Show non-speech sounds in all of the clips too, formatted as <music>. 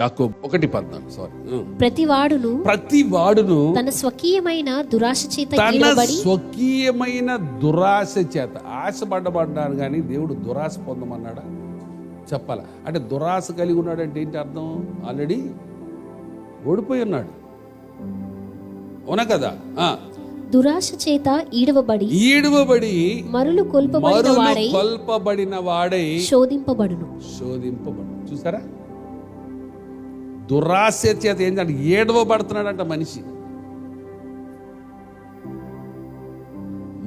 యాకోబు ఒకటి పద్నాలుగు సారీ ప్రతి వాడును ప్రతి వాడును తన స్వకీయమైన దురాశ చేత తన స్వకీయమైన దురాశ చేత ఆశపడ్డబడ్డారు కానీ దేవుడు దురాశ పొందమన్నాడా? చెప్పాల? అంటే దురాశ కలిగి ఉన్నాడంటే ఏంటి అర్థం? ఆల్రెడీ ఓడిపోయి ఉన్నాడు. అవునా కదా? ఆ. దురాశ చేత ఈడవబడి ఈడువబడి మరులు కొల్పబడిన వాడై కొల్పబడిన వాడై శోధింపబడును. శోధింపబడు. చూసారా? దురాశ చేత ఏంటంటే ఏడవబడుతున్నాడంట మనిషి.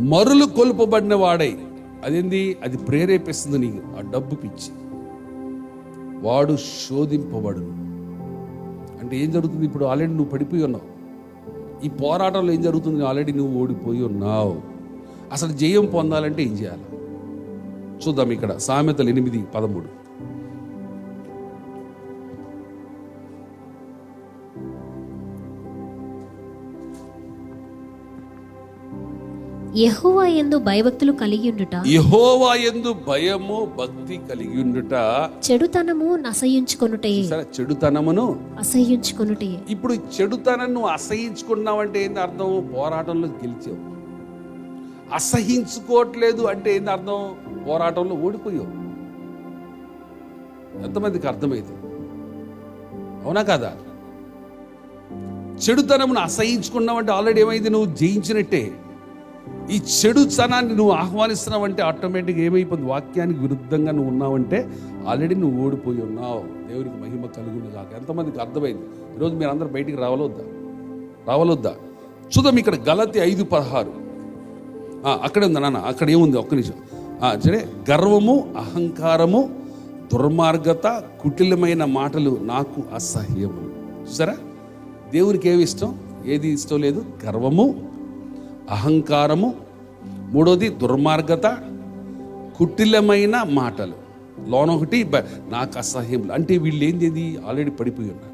మరులు కొలుపబడిన వాడై. అదేంది? అది ప్రేరేపిస్తుంది నీకు. ఆ డబ్బు పిచ్చి. వాడు శోధింపబడును. అంటే ఏం జరుగుతుంది? ఇప్పుడు ఆల్రెడీ నువ్వు పడిపోయి ఉన్నావు. ఈ పోరాటంలో ఏం జరుగుతుంది? ఆల్రెడీ నువ్వు ఓడిపోయి ఉన్నావు. అసలు జయం పొందాలంటే ఏం చేయాలి? చూద్దాం ఇక్కడ సామెతలు ఎనిమిది పదమూడు. యెహోవా యందు భయభక్తులు కలిగి ఉండుట. యహోవా ఎందు భయము భక్తి కలిగి ఉండుట. చెడుతనము నసయించుకొనుటే సరే చెడుతనమును అసహ్యించుకొనుటే ఇప్పుడు చెడుతనం నువ్వు అసహించుకున్నావంటే ఏంది అర్థం? పోరాటంలో గెలిచావు. అసహించుకోవట్లేదు అంటే ఏంది అర్థం? పోరాటంలో ఓడిపోయావు. ఎంతమందికి అర్థమైంది? అవునా కదా? చెడుతనమును అసహించుకున్నావంటే ఆల్రెడీ ఏమైంది? నువ్వు జయించినట్టే. ఈ చెడుతనాన్ని నువ్వు ఆహ్వానిస్తున్నావంటే ఆటోమేటిక్గా ఏమైపోతుంది? వాక్యానికి విరుద్ధంగా నువ్వు ఉన్నావంటే ఆల్రెడీ నువ్వు ఓడిపోయి ఉన్నావు. దేవునికి మహిమ కలుగును కాక ఎంతమందికి అర్థమైంది? ఈరోజు మీరు అందరు బయటికి రావాలొద్దా? రావాలొద్దా? చూద్దాం ఇక్కడ గలతి ఐదు పదహారు. అక్కడే ఉంది నాన్న అక్కడ ఏముంది? ఒక్క నిమిషం. సరే గర్వము అహంకారము దుర్మార్గత కుటిలమైన మాటలు నాకు అసహ్యము. చూసారా? దేవునికి ఏమి ఇష్టం? ఏది ఇష్టం లేదు? గర్వము అహంకారము మూడోది దుర్మార్గత కుటిలమైన మాటలు. లోన ఒకటి నాకు అసహ్యం అంటే వీళ్ళు ఏంది ఆల్రెడీ పడిపోయి ఉన్నారు.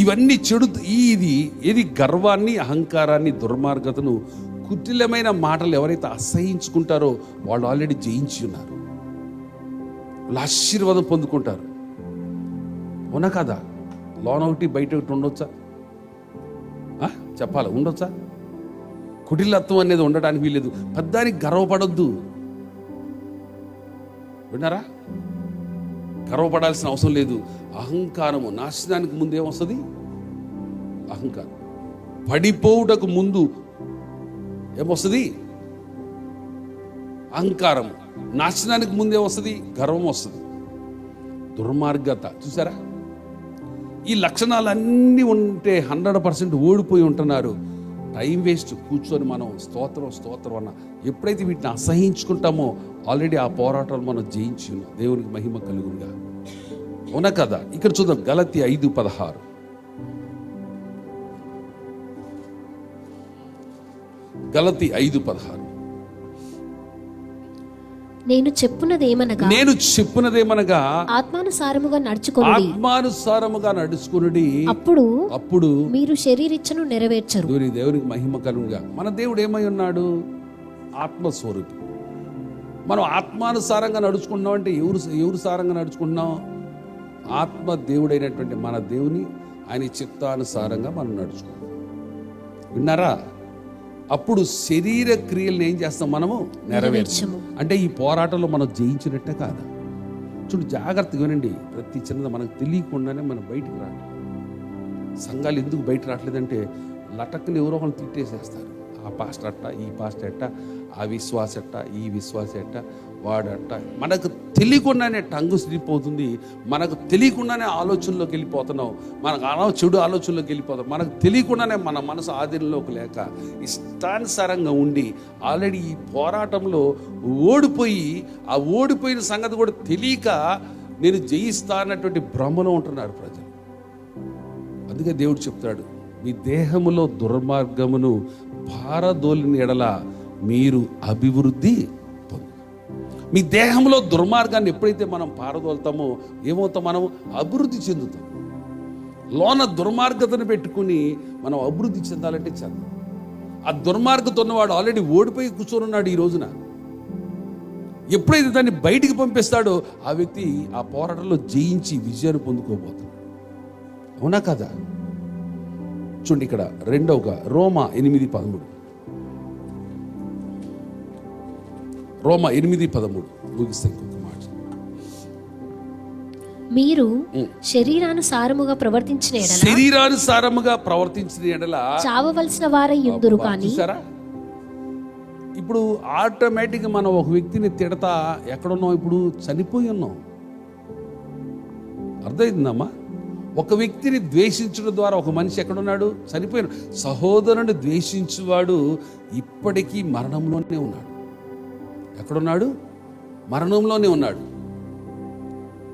ఇవన్నీ చెడు ఈ ఇది ఏది గర్వాన్ని అహంకారాన్ని దుర్మార్గతను కుటిలమైన మాటలు ఎవరైతే అసహించుకుంటారో వాళ్ళు ఆల్రెడీ జయించి ఉన్నారు. వాళ్ళు ఆశీర్వాదం పొందుకుంటారు. అవునా కదా? లోన ఒకటి బయట ఒకటి ఉండొచ్చా? ఆ? చెప్పాలి? ఉండొచ్చా? కుటిలత్వం అనేది ఉండడానికి వీలేదు పెద్దానికి గర్వపడొద్దు. విన్నారా? గర్వపడాల్సిన అవసరం లేదు. అహంకారము నాశనానికి ముందు ఏమొస్తుంది అహంకారం. పడిపోవుటకు ముందు ఏమొస్తుంది అహంకారం నాశనానికి ముందు ఏమొస్తుంది గర్వం వస్తుంది. దుర్మార్గత. చూసారా? ఈ లక్షణాలన్నీ ఉంటే హండ్రెడ్ పర్సెంట్ ఓడిపోయి ఉంటున్నారు. టైం వేస్ట్ కూర్చొని మనం స్తోత్రం స్తోత్రం అన్న ఎప్పుడైతే వీటిని అసహించుకుంటామో ఆల్రెడీ ఆ పోరాటాలు మనం జయించి దేవునికి మహిమ కలుగుగా అవునా కదా? ఇక్కడ చూద్దాం గలతి ఐదు పదహారు. గలతి ఐదు పదహారు. నేను చెప్పున్నదేమనగా నేను చెప్పినదేమనగా ఆత్మానుసారముగా నడుచుకొనుడి. ఆత్మానుసారముగా నడుచుకునుడి. అప్పుడు అప్పుడు మీరు శరీరిచ్చను నెరవేర్చరు. దేవుని దేవునికి మహిమ కలుగుగా మన దేవుడు ఏమై ఉన్నాడు? ఆత్మస్వరూపి. మనం ఆత్మానుసారంగా నడుచుకుంటున్నాం అంటే ఎవరు ఎవరు సారంగా నడుచుకుంటున్నాం? ఆత్మ దేవుడైనటువంటి మన దేవుని ఆయన చిత్తానుసారంగా మనం నడుచుకుంటాం విన్నారా? అప్పుడు శరీర క్రియలను ఏం చేస్తాం మనము? నెరవేర్చము నెరవేర్చము. అంటే ఈ పోరాటంలో మనం జయించినట్టే కాదా. చూడు జాగ్రత్తగా వినండి. ప్రతి చిన్నది మనకు తెలియకుండానే మనం బయటికి రావట్లేదు సంఘాలు ఎందుకు బయట రావట్లేదంటే లటక్కుని ఎవరో ఒకరు తిట్టేసేస్తారు. ఆ పాస్ట్ అట్ట ఈ పాస్ట్ ఎట్ట ఆ విశ్వాస ఎట్ట ఈ విశ్వాస ఎట్ట వాడట. మనకు తెలియకుండానే టంగు స్లిప్ మనకు తెలియకుండానే ఆలోచనలోకి వెళ్ళిపోతున్నాం మనకు అలా చెడు ఆలోచనలోకి వెళ్ళిపోతాం మనకు తెలియకుండానే మన మనసు ఆధీనంలోకి లేక ఇష్టానుసారంగా ఉండి ఆల్రెడీ ఈ పోరాటంలో ఓడిపోయి ఆ ఓడిపోయిన సంగతి కూడా తెలియక నేను జయిస్తా అన్నటువంటి భ్రమలో ఉంటున్నారు ప్రజలు. అందుకే దేవుడు చెప్తాడు మీ దేహములో దుర్మార్గమును భారదోలిని ఎడల మీరు అభివృద్ధి మీ దేహంలో దుర్మార్గాన్ని ఎప్పుడైతే మనం పారదోలుతామో ఏమవుతాం? మనం అభివృద్ధి చెందుతాం. లోన దుర్మార్గతను పెట్టుకుని మనం అభివృద్ధి చెందాలంటే చెందాం. ఆ దుర్మార్గత ఉన్నవాడు ఆల్రెడీ ఓడిపోయి కూర్చొని ఉన్నాడు ఈ రోజున. ఎప్పుడైతే దాన్ని బయటికి పంపిస్తాడో ఆ వ్యక్తి ఆ పోరాటంలో జయించి విజయాన్ని పొందుకోబోతాడు అవునా కదా? చూడండి ఇక్కడ రెండవగా రోమా ఎనిమిది పదమూడు. రోమా ఎనిమిది పదమూడు. ముగిస్తే ఇంకొక మాట. మీరు శరీరానుసారముగా ప్రవర్తించిన ఎడల శరీరానుసారముగా ప్రవర్తించిన ఎడల చావవలసిన వారై యుందురు కానీ ఇప్పుడు ఆటోమేటిక్ మనం ఒక వ్యక్తిని తిడతా ఎక్కడున్నాం ఇప్పుడు? చనిపోయి ఉన్నాం అర్థమైందమ్మా? ఒక వ్యక్తిని ద్వేషించడం ద్వారా ఒక మనిషి ఎక్కడున్నాడు? చనిపోయాడు సహోదరుని ద్వేషించువాడు ఇప్పటికీ మరణంలోనే ఉన్నాడు. ఎక్కడున్నాడు? మరణంలోనే ఉన్నాడు.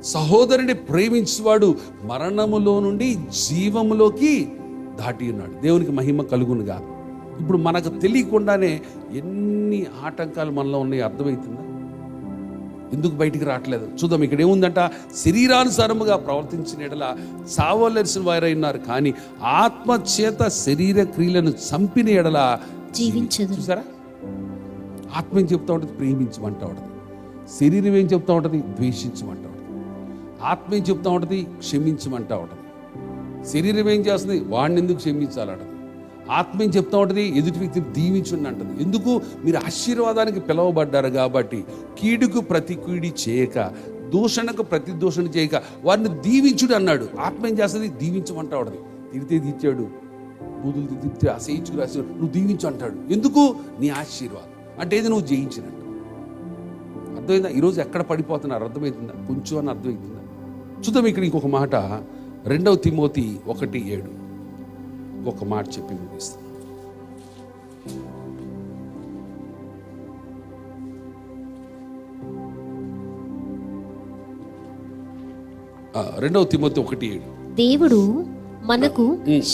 సహోదరుని ప్రేమించువాడు మరణములో నుండి జీవములోకి దాటి ఉన్నాడు. దేవునికి మహిమ కలుగునుగా. ఇప్పుడు మనకు తెలియకుండానే ఎన్ని ఆటంకాలు మనలో ఉన్నాయి అర్థమవుతుందా? ఎందుకు బయటికి రావట్లేదు? చూద్దాం ఇక్కడ ఏముందంట? శరీరానుసారముగా ప్రవర్తించిన ఎడల చావలసిన వారైనారు కానీ ఆత్మ చేత శరీర క్రియలను చంపిన ఎడల జీవించదు. చూసారా? ఆత్మ ఏం చెప్తా ఉంటుంది? ప్రేమించమంటా ఉంటుంది. శరీరం ఏం చెప్తా ఉంటుంది? ద్వేషించమంటా ఉంటుంది. ఆత్మ ఏం చెప్తా ఉంటుంది? క్షమించమంటా ఉంటుంది. శరీరం ఏం చేస్తుంది? వాడిని ఎందుకు క్షమించాలంటది. ఆత్మ ఏం చెప్తా ఉంటుంది? ఎదుటి వ్యక్తిని దీవించండి అంటది. ఎందుకు? మీరు ఆశీర్వాదానికి పిలువబడ్డారు కాబట్టి కీడుకు ప్రతి కీడి చేయక దూషణకు ప్రతి దూషణ చేయక వారిని దీవించుడు అన్నాడు. ఆత్మ ఏం చేస్తుంది? దీవించమంటా ఉంటుంది. తిరితే తీర్చాడు బూదులు తిరిగితే అసహించుకు రాసి నువ్వు దీవించు అంటాడు. ఎందుకు? నీ ఆశీర్వాదం. అంటే ఏది నువ్వు జయించినట్టు. అర్థమైందా? ఈరోజు ఎక్కడ పడిపోతున్నారు అర్థమవుతుందా కొంచెం అని అర్థమవుతుందా చూద్దాం ఇక్కడ ఇంకొక మాట. రెండవ తిమోతి ఒకటి ఏడు. ఒక మాట చెప్పి ముగిస్తాను రెండవ తిమోతి ఒకటి ఏడు. దేవుడు మనకు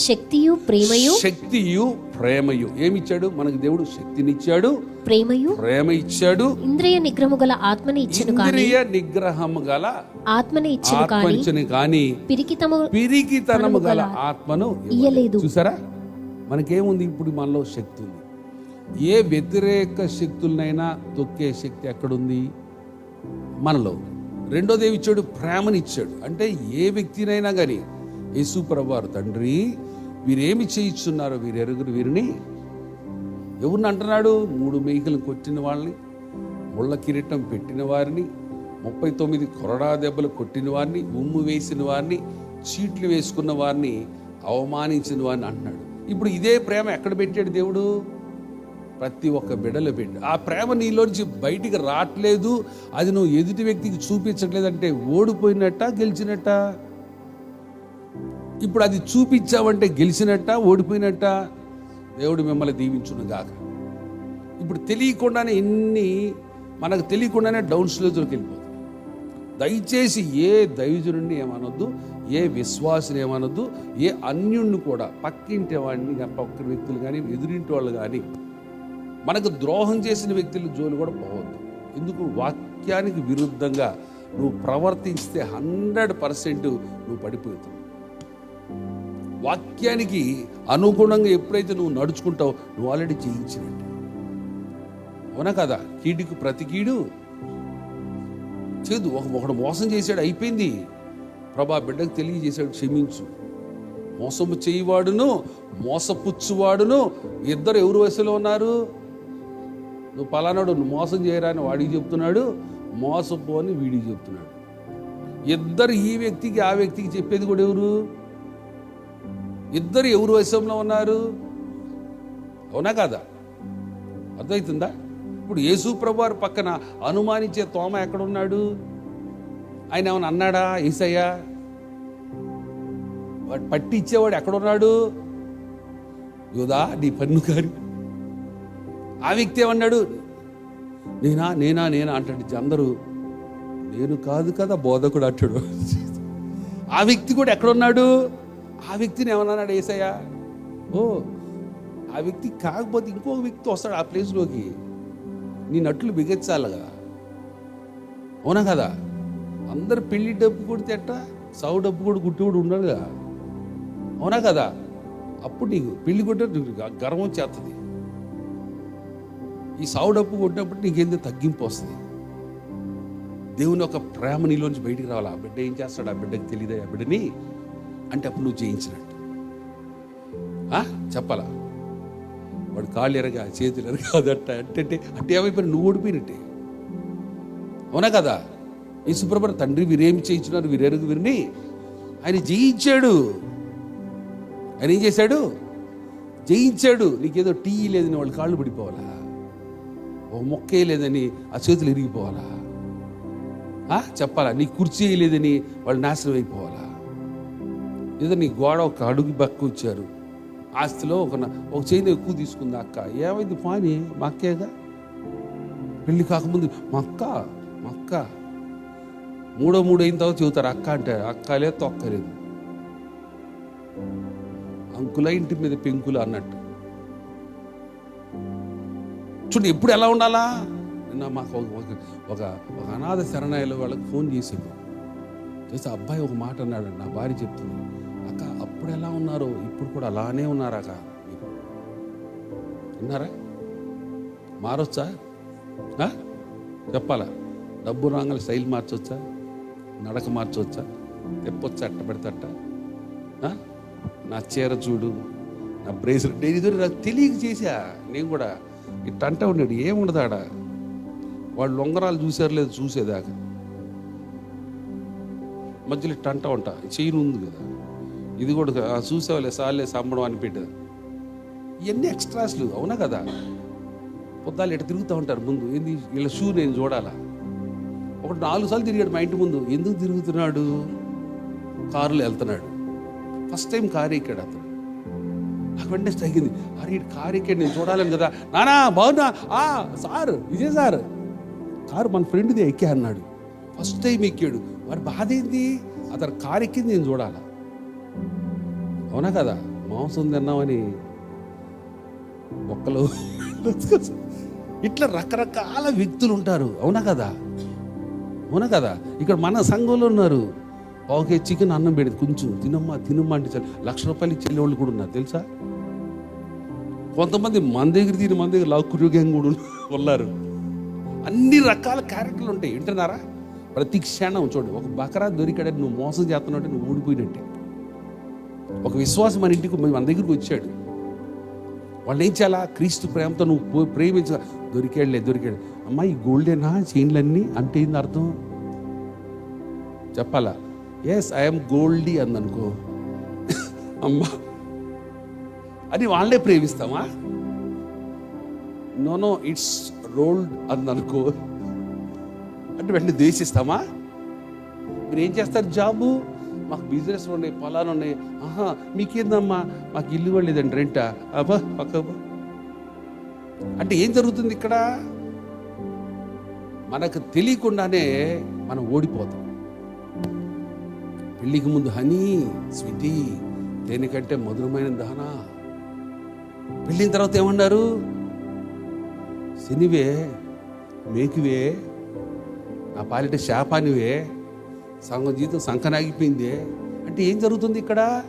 శక్తియు ప్రేమయు? శక్తియు ప్రేమయు. ఏమిచ్చాడు? మనకు దేవుడు శక్తినిచ్చాడు. ప్రేమయు? ప్రేమ ఇచ్చాడు ఇంద్రియ నిగ్రహము గల ఆత్మని ఇచ్చును కాని ఇంద్రియ నిగ్రహము గల ఆత్మని ఇచ్చును కాని కానీ పిరికితము పిరికితనము గల ఆత్మను ఇయ్యలేదు. చూసారా? మనకేముంది ఇప్పుడు మనలో శక్తి ఉంది? ఏ వ్యతిరేక శక్తులనైనా తొక్కే శక్తి ఎక్కడుంది? మనలో. రెండోది ఏమి ఇచ్చాడు ప్రేమని ఇచ్చాడు అంటే ఏ వ్యక్తినైనా కానీ యేసు ప్రభువారు తండ్రి వీరేమి చేయిస్తున్నారు వీరు ఎరుగురు వీరిని? ఎవరిని అంటున్నాడు? మూడు మేకలు కొట్టిన వాళ్ళని ముళ్ళ కిరీటం పెట్టిన వారిని ముప్పై తొమ్మిది కొరడా దెబ్బలు కొట్టిన వారిని ఉమ్ము వేసిన వారిని చీట్లు వేసుకున్న వారిని అవమానించిన వారిని అంటున్నాడు. ఇప్పుడు ఇదే ప్రేమ ఎక్కడ పెట్టాడు దేవుడు? ప్రతి ఒక్క బిడలో పెట్టి ఆ ప్రేమ నీలోంచి బయటికి రావట్లేదు. అది నువ్వు ఎదుటి వ్యక్తికి చూపించట్లేదంటే ఓడిపోయినట్ట గెలిచినట్ట? ఇప్పుడు అది చూపించావంటే గెలిచినట్ట ఓడిపోయినట్ట దేవుడు మిమ్మల్ని దీవించును గాక. ఇప్పుడు తెలియకుండానే ఎన్ని మనకు తెలియకుండానే డౌన్ స్లోజ్లోకి వెళ్ళిపోతుంది దయచేసి ఏ దైవజనుడిని ఏమనొద్దు ఏ విశ్వాసుని ఏమనొద్దు ఏ అన్యుణ్ణి కూడా పక్కింటి వాడిని పక్క వ్యక్తులు కానీ ఎదురింటి వాళ్ళు కానీ మనకు ద్రోహం చేసిన వ్యక్తుల జోలు కూడా పోవద్దు. ఎందుకు? వాక్యానికి విరుద్ధంగా నువ్వు ప్రవర్తిస్తే హండ్రెడ్ పర్సెంట్ నువ్వు పడిపోతావు. వాక్యానికి అనుగుణంగా ఎప్పుడైతే నువ్వు నడుచుకుంటావో నువ్వు ఆల్రెడీ జయించినట్టు. అవునా కదా? కీడుకు ప్రతి కీడు. చేదు ఒక ఒకడు మోసం చేశాడు అయిపోయింది. ప్రభా బిడ్డకు తెలియజేశాడు క్షమించు. మోసము చేయివాడును మోసపుచ్చువాడును ఇద్దరు ఎవరు వయసులో ఉన్నారు? నువ్వు పలానాడు నువ్వు మోసం చేయరా అని వాడికి చెప్తున్నాడు మోసపో అని వీడికి చెప్తున్నాడు. ఇద్దరు ఈ వ్యక్తికి ఆ వ్యక్తికి చెప్పేది కూడా ఎవరు? ఇద్దరు ఎవరు వశంలో ఉన్నారు? అవునా కాదా? అర్థమవుతుందా ఇప్పుడు యేసు ప్రభువారు పక్కన అనుమానించే తోమ ఎక్కడున్నాడు? ఆయన ఏమైనా అన్నాడా? ఈసయ్యా వాడు పట్టి ఇచ్చేవాడు ఎక్కడున్నాడు? యోదా నీ పన్ను కారి ఆ వ్యక్తి ఏమన్నాడు? నేనా నేనా నేనా అంటాడు. అందరూ నేను కాదు కదా బోధకుడు అంటాడు. ఆ వ్యక్తి కూడా ఎక్కడున్నాడు? ఆ వ్యక్తిని ఏమన్నాడు ఏసయ్య? ఓ ఆ వ్యక్తి కాకపోతే ఇంకొక వ్యక్తి వస్తాడు ఆ ప్లేస్లోకి. నీ నట్లు బిగించాలిగా అవునా కదా? అందరు పెళ్ళి డబ్బు కొడితే ఎట్ట సావు డబ్బు కూడా గుట్టి కూడా ఉండాలిగా అవునా కదా? అప్పుడు నీకు పెళ్ళి కొట్టే నీకు గర్వం చేస్తుంది ఈ సావు డబ్బు కొట్టినప్పుడు నీకేంది? తగ్గింపు వస్తుంది. దేవుని యొక్క ప్రేమ నీలోంచి బయటికి రావాలి. ఆ బిడ్డ ఏం చేస్తాడు? ఆ బిడ్డకి తెలియదు ఆ బిడ్డని అంటే అప్పుడు నువ్వు జయించినట్టు. ఆ? చెప్పాలా? వాడు కాళ్ళు ఎరగా చేతులు ఎరగా అదట్ట అంటే అంటే అంటే ఏమైపోయినా నువ్వు ఓడిపోయినట్టే. అవునా కదా? ఈ సుప్రభ తండ్రి వీరేమి చేయించున్నారు? వీరెరుగు వీరిని ఆయన జయించాడు. ఆయన ఏం చేశాడు? జయించాడు. నీకేదో టీ లేదని వాళ్ళు కాళ్ళు పడిపోవాలా? ఓ మొక్కే లేదని ఆ చేతులు ఇరిగిపోవాలా? ఆ? చెప్పాలా? నీ కుర్చీ లేదని వాళ్ళు నాశనం అయిపోవాలి. ఏదో నీ గోడ ఒక అడుగు బక్కు వచ్చారు ఆస్తిలో ఒక ఒక చేయిని ఎక్కువ తీసుకుంది అక్క. ఏమైంది పాని? మా అక్కేగా? పెళ్ళి కాకముందు మా అక్క మా అక్క. మూడో మూడు అయిన తర్వాత చెబుతారు అక్క అంటే అక్క లేదు తొక్క లేదు. అంకుల ఇంటి మీద పెంకులు అన్నట్టు. చూడండి ఎప్పుడు ఎలా ఉండాలా? నిన్న మాకు ఒక- ఒక ఒక అనాథ శరణాలయ వాళ్ళకి ఫోన్ చేసాడు చేస్తే అబ్బాయి ఒక మాట అన్నాడు నా భార్య చెప్తున్నాను అక్క అప్పుడు ఎలా ఉన్నారు? ఇప్పుడు కూడా అలానే ఉన్నారా అక్క? మీరు విన్నారా మారొచ్చా చెప్పాలా? డబ్బు రాంగల శైలి మార్చొచ్చా? నడక మార్చొచ్చా? తెప్పొచ్చా? అట్ట పెడతట నా చీర చూడు నా బ్రేస్ నేను ఇది నాకు తెలియక చేశా. నేను కూడా ఇట్ట అంటా ఉన్నాడు ఏముండదు ఆడ? వాళ్ళు లొంగరాలు చూసారు లేదు చూసేదాకా. మధ్యలో ఇట్ట అంటా ఉంటా. చైన్ ఉంది కదా. ఇది కూడా చూసావులే సార్లే సంబడం అని ఇవన్నీ ఎక్స్ట్రాస్లు అవునా కదా? పొద్దాలు ఇట్ట తిరుగుతూ ఉంటారు ముందు. ఏంది? వీళ్ళ షూ నేను చూడాలా? ఒకటి నాలుగు సార్లు తిరిగాడు మా ఇంటి ముందు. ఎందుకు తిరుగుతున్నాడు? కారులో వెళ్తున్నాడు. ఫస్ట్ టైం కారు ఎక్కాడు అతను. నాకు వెంటనే తగ్గింది అరే ఇటు కారు ఎక్కాడు నేను చూడాలని కదా. నానా బాగున్నా? ఆ సార్ ఇదే సార్. కారు మన ఫ్రెండ్ది ఎక్కా అన్నాడు. ఫస్ట్ టైం ఎక్కాడు. మరి బాధ ఏంది? అతను కారు ఎక్కింది నేను చూడాలా? అవునా కదా? మాంసం తిన్నామని ఒక్కలు <laughs> ఇట్లా రకరకాల వ్యక్తులు ఉంటారు. అవునా కదా? అవునా కదా? ఇక్కడ మన సంఘంలో ఉన్నారు. ఓకే చికెన్ అన్నం పెడేది కొంచెం తినమ్మా తినమ్మా అంటే చాలు. లక్ష రూపాయలు ఇచ్చే వాళ్ళు కూడా ఉన్నారు తెలుసా? కొంతమంది మన దగ్గర తిని మన దగ్గర లాక్కురు కూడా ఉన్నారు. అన్ని రకాల క్యారెక్టర్లు ఉంటాయి. వింటున్నారా? ప్రతి క్షణం చూడు ఒక బకరా దొరికాడని నువ్వు మోసం చేస్తున్నావు నువ్వు ఊడిపోయినట్టే. ఒక విశ్వాసం మన ఇంటికి మన దగ్గరికి వచ్చాడు. వాళ్ళు ఏం చేయాలా? క్రీస్తు ప్రేమతో నువ్వు ప్రేమించ దొరికాడులే దొరికాడు. అమ్మా ఈ గోల్డేనా? చైన్లన్నీ? అంటే ఏంది అర్థం? చెప్పాలా? ఎస్ ఐఎమ్ గోల్డీ అందనుకో అమ్మా. అని వాళ్ళే ప్రేమిస్తామా? నో నో ఇట్స్ రోల్డ్ అందనుకో అంటే వెంటనే ద్వేషిస్తామా? మీరు ఏం చేస్తారు జాబు? మాకు బిజినెస్ ఉన్నాయి పొలాలు ఉన్నాయి. ఆహా మీకేందమ్మా? మాకు ఇల్లు కూడా రెంట. అబ్బా పక్క అంటే ఏం జరుగుతుంది ఇక్కడ? మనకు తెలియకుండానే మనం ఓడిపోతాం. పెళ్ళికి ముందు హనీ స్వీటీ దేనికంటే మధురమైన దహన. పెళ్ళిన తర్వాత ఏమన్నారు? శనివే మేకివే నా పాలిట శాపానివే సంఘం జీవితం సంఖనాగిపోయింది అంటే ఏం జరుగుతుంది ఇక్కడ?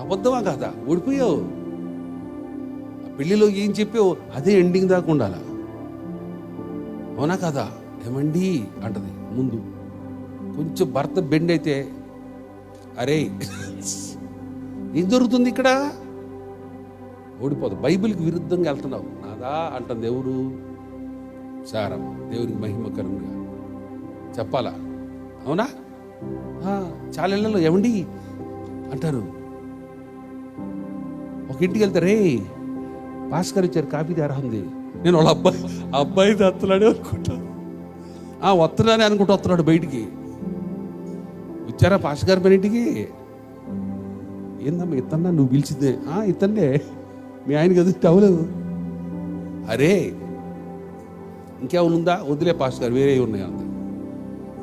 అబద్ధమా కాదా? ఓడిపోయావు. ఆ పెళ్ళిలో ఏం చెప్పావు? అదే ఎండింగ్ దాకా ఉండాలా? అవునా కదా? ఏమండి? అంటది ముందు. కొంచెం భర్త బెండ్ అయితే అరే <laughs> ఏం జరుగుతుంది ఇక్కడ? ఓడిపోదు. బైబిల్కి విరుద్ధంగా వెళ్తున్నావు. నాదా? అంటుంది ఎవరు? సారం. దేవునికి మహిమకరంగా చెప్పాలా? అవునా? ఆ, చాలా ఇళ్ళలో ఏమండి? అంటారు. ఒక ఇంటికి వెళ్తే రే భాస్కర్ ఇచ్చారు కాఫీ ఉంది. నేను వాళ్ళ అబ్బాయి ఆ అబ్బాయి వస్తున్నాడే అనుకుంటా ఆ వస్తున్నానే అనుకుంటూ వస్తున్నాడు బయటికి. వచ్చారా భాస్కర్ మన ఇంటికి? ఏందమ్మా ఇతన్నా? నువ్వు పిలిచిందే. ఆ ఇతన్నే. మీ ఆయన కదా అవ్వలేదు అరే ఇంకేమైనా ఉందా? వదిలే పాస్ గారు వేరే ఉన్నాయి? అంతే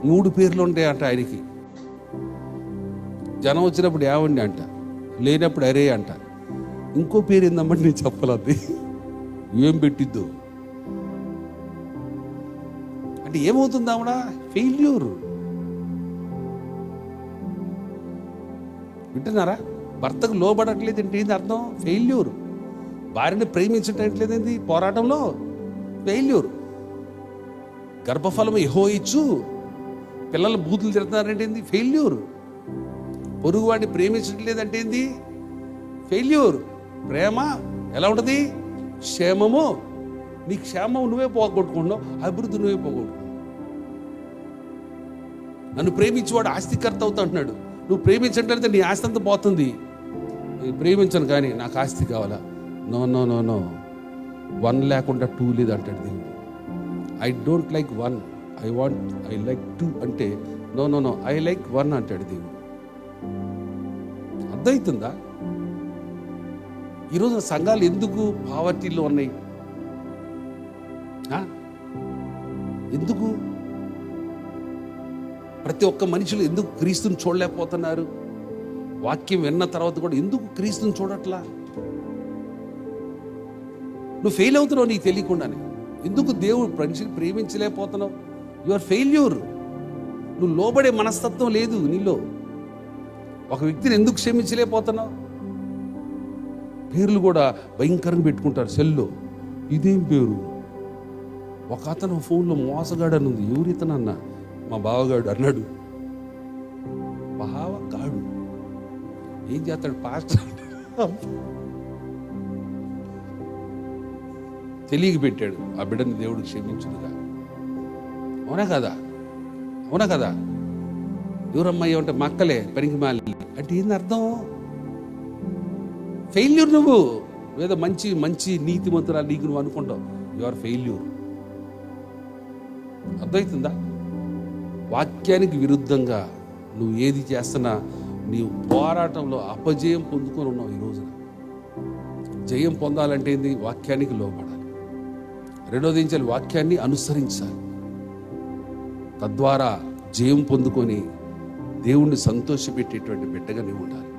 మూడు పేర్లు ఉంటాయి అంట ఆయనకి. జనం వచ్చినప్పుడు ఏమండి అంట లేనప్పుడు అరే అంట. ఇంకో పేరు ఏందమ్మంటే నేను చెప్పలేదు ఏం పెట్టిద్దు? అంటే ఏమవుతుంది ఆవిడ? ఫెయిల్యూర్. వింటున్నారా? భర్తకు లోబడట్లేదు ఏంటి ఏంది అర్థం? ఫెయిల్యూర్. భార్యని ప్రేమించట్లేదేంది పోరాటంలో? ఫెయిల్యూర్. గర్భఫలం ఎహో ఇచ్చు. పిల్లలు బూతులు తిడుతున్నారంటే ఏంది? ఫెయిల్యూర్. పొరుగు వాడిని ప్రేమించట్లేదంటే ఏంది? ఫెయిల్యూర్. ప్రేమ ఎలా ఉంటుంది? క్షేమము. నీ క్షేమం నువ్వే పోగొట్టుకుంటున్నావు అభివృద్ధి నువ్వే పోగొట్టుకున్నావు నన్ను ప్రేమించేవాడు ఆస్తికర్త అవుతా అంటున్నాడు. నువ్వు ప్రేమించట్లయితే నీ ఆస్తి అంతా పోతుంది. ప్రేమించను కానీ నాకు ఆస్తి కావాలా? No no no no. One లేకుండా టూ లేదు అంటాడు దేవుడు. I don't like one. I want I like two అంటే no no no I like one అంటాడు దేవుడు. అర్థమవుతుందా ఈరోజు సంఘాలు ఎందుకు పావర్టీలో ఉన్నాయి? ఎందుకు? ప్రతి ఒక్క మనుషులు ఎందుకు క్రీస్తుని చూడలేకపోతున్నారు? వాక్యం విన్న తర్వాత కూడా ఎందుకు క్రీస్తుని చూడట్లా? నువ్వు ఫెయిల్ అవుతున్నావు నీకు తెలియకుండానే. ఎందుకు దేవుడు మనిషిని ప్రేమించలేకపోతున్నావు? ఆర్ ఫెయిల్యూర్ నువ్వు లోబడే మనస్తత్వం లేదు నీలో. ఒక వ్యక్తిని ఎందుకు క్షమించలేకపోతున్నావు? పేర్లు కూడా భయంకరంగా పెట్టుకుంటారు సెల్లో. ఇదేం పేరు? ఒక అతను ఫోన్లో మోసగాడు అని ఉంది ఎవరితనన్న మా బావగాడు అన్నాడు. బావగాడు. ఏం చేస్తాడు? పాస్టర్ తెలియక పెట్టాడు. ఆ బిడ్డని దేవుడు క్షమించునుగా. అవునా కదా? అవునా కదా? ఎవరమ్మాయి అంటే మక్కలే పనికి మాలి. అంటే ఏంది అర్థం? ఫెయిల్యూర్ నువ్వు. ఏదో మంచి మంచి నీతిమంతురాలు నీకు నువ్వు అనుకుంటావు. యు ఆర్ ఫెయిల్యూర్ అర్థమవుతుందా వాక్యానికి విరుద్ధంగా నువ్వు ఏది చేస్తున్నా నీవు పోరాటంలో అపజయం పొందుకొని ఉన్నావు ఈ రోజున. జయం పొందాలంటే ఏంది? వాక్యానికి లోపడాలి రెండోది ఏం చేయాలి? వాక్యాన్ని అనుసరించాలి. తద్వారా జయం పొందుకొని దేవుణ్ణి సంతోషపెట్టేటువంటి బిడ్డగా నీవు ఉండాలి.